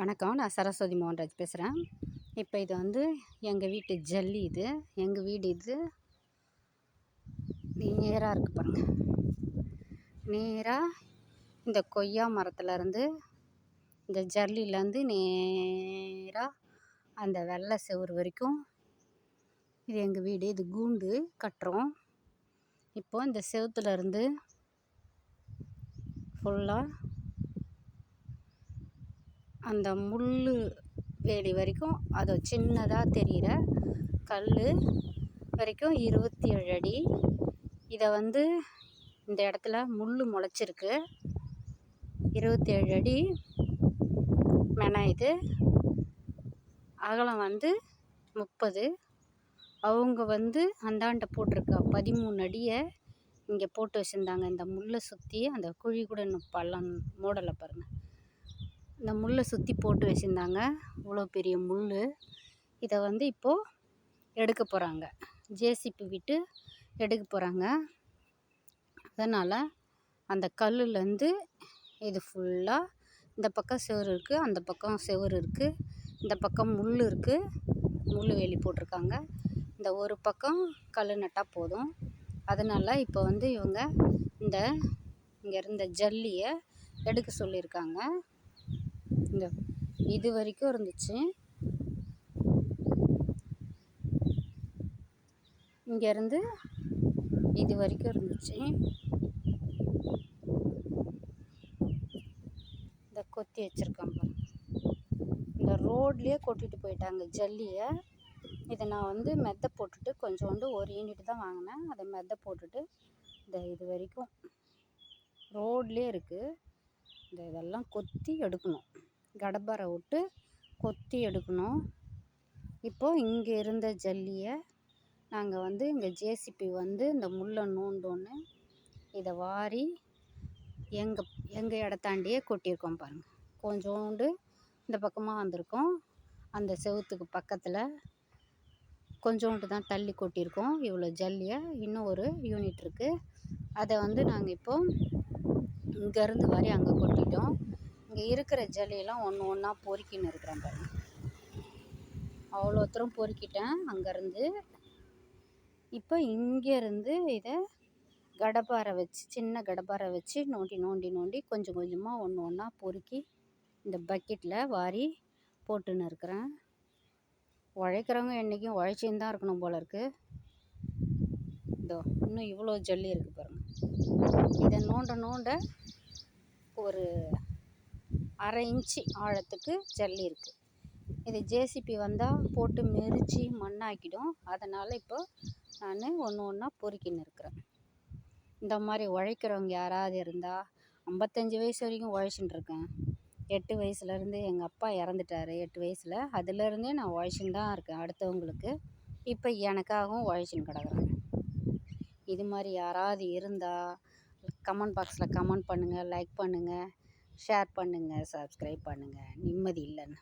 வணக்கம். நான் சரஸ்வதி மோகன்ராஜ் பேசுகிறேன் இப்போ இது வந்து எங்கள் வீட்டு ஜல்லி இது. எங்கள் வீடு இது. நேராக இருக்குது பாருங்கள் நேராக இந்த கொய்யா மரத்துலேருந்து இந்த ஜல்லிலேருந்து நேராக அந்த வெள்ளை செவ்வறு வரைக்கும் இது எங்கள் வீடு. இது கூண்டு கட்டுறோம். இப்போது இந்த செவுத்துலேருந்து ஃபுல்லாக அந்த முள் வேலி வரைக்கும் அது சின்னதாக தெரிகிற கல் வரைக்கும் இருபத்தி ஏழு அடி. இதை வந்து இந்த இடத்துல முள் முளைச்சிருக்கு. இருபத்தேழு அடி மென இது. அகலம் வந்து முப்பது. அவங்க வந்து அந்தாண்ட போட்டிருக்க பதிமூணு அடியை இங்கே போட்டு வச்சுருந்தாங்க. இந்த முள்ளை சுற்றி அந்த குழி கூட இன்னும் பள்ளம் மூடலை பாருங்கள் இந்த முள்ளை சுற்றி போட்டு வச்சுருந்தாங்க. இவ்வளோ பெரிய முள் இதை வந்து இப்போது எடுக்க போகிறாங்க ஜேசிபி விட்டு எடுக்க போகிறாங்க அதனால் அந்த கல்லுலேருந்து இது ஃபுல்லாக இந்த பக்கம் செவுரு இருக்குது அந்த பக்கம் செவுரு இருக்குது இந்த பக்கம் முள் இருக்குது முள் வேலி போட்டிருக்காங்க. இந்த ஒரு பக்கம் கல் நட்டால் போதும். அதனால் இப்போ வந்து இவங்க இந்த இங்கே இருந்த ஜல்லியை எடுக்க சொல்லியிருக்காங்க இது வரைக்கும் இருந்துச்சு. இங்கேருந்து இது வரைக்கும் இருந்துச்சு. இந்த கொத்தி வச்சுருக்காங்க இந்த ரோட்லேயே கொட்டிட்டு போயிட்டாங்க ஜல்லியை. இதை நான் வந்து மெத்தை போட்டுட்டு கொஞ்சோண்டு ஒரு யூனிட் தான் வாங்கினேன். அதை மெத்தை போட்டுட்டு இந்த இது வரைக்கும் ரோட்லேயே இருக்குது இந்த இதெல்லாம் கொத்தி எடுக்கணும். கடப்பாரை விட்டு கொத்தி எடுக்கணும். இப்போது இங்கே இருந்த ஜல்லியை நாங்கள் வந்து இங்கே ஜேசிபி வந்து இந்த முள்ளை நோண்டோன்னு இதை வாரி எங்கள் எங்கள் இடத்தாண்டியே கொட்டியிருக்கோம் பாருங்கள் கொஞ்சோண்டு இந்த பக்கமாக வந்திருக்கோம். அந்த செவுத்துக்கு பக்கத்தில் கொஞ்சோண்டு தான் தள்ளி கொட்டியிருக்கோம். இவ்வளோ ஜல்லியை இன்னும் ஒரு யூனிட் இருக்குது அதை வந்து நாங்கள் இப்போது இங்கேருந்து வாரி அங்கே கொட்டிட்டோம். இங்கே இருக்கிற ஜல்லியெல்லாம் ஒன்று ஒன்றா பொறுக்கின்னு இருக்கிறேன் பாருங்க. அவ்வளோ தூரம் பொறுக்கிட்டேன். அங்கேருந்து இப்போ இங்கேருந்து இதை கடப்பாரை வச்சு சின்ன கடப்பாரை வச்சு நோண்டி நோண்டி நோண்டி கொஞ்சம் கொஞ்சமாக ஒன்று ஒன்றா பொறுக்கி இந்த பக்கெட்டில் வாரி போட்டுன்னு இருக்கிறேன். உழைக்கிறவங்க என்றைக்கும் உழைச்சின்னு தான் இருக்கணும் போல இருக்குது இதோ இன்னும் இவ்வளோ ஜல்லி இருக்குது பாருங்கள் இதை நோண்ட நோண்ட ஒரு அரை இன்ச்சு ஆழத்துக்கு ஜல்லி இருக்குது இது ஜேசிபி வந்தால் போட்டு மெரித்து மண்ணாக்கிடும். அதனால் இப்போ நான் ஒன்று ஒன்றா பொறுக்கின்னு இருக்கிறேன். இந்த மாதிரி உழைக்கிறவங்க யாராவது இருந்தால் ஐம்பத்தஞ்சி வயசு வரைக்கும் உழைச்சின்னு இருக்கேன். எட்டு வயசுலேருந்து எங்கள் அப்பா இறந்துட்டாரு. எட்டு வயசில் அதுலேருந்தே நான் உழைச்சின்னு தான் இருக்கேன். அடுத்தவங்களுக்கு இப்போ எனக்காகவும் உழைச்சின்னு கிடக்குறேன். இது மாதிரி யாராவது இருந்தால் கமெண்ட் பாக்ஸில் கமெண்ட் பண்ணுங்கள் லைக் பண்ணுங்கள் ஷேர் பண்ணுங்கள் சப்ஸ்கிரைப் பண்ணுங்கள் நிம்மதி இல்லைன்னு.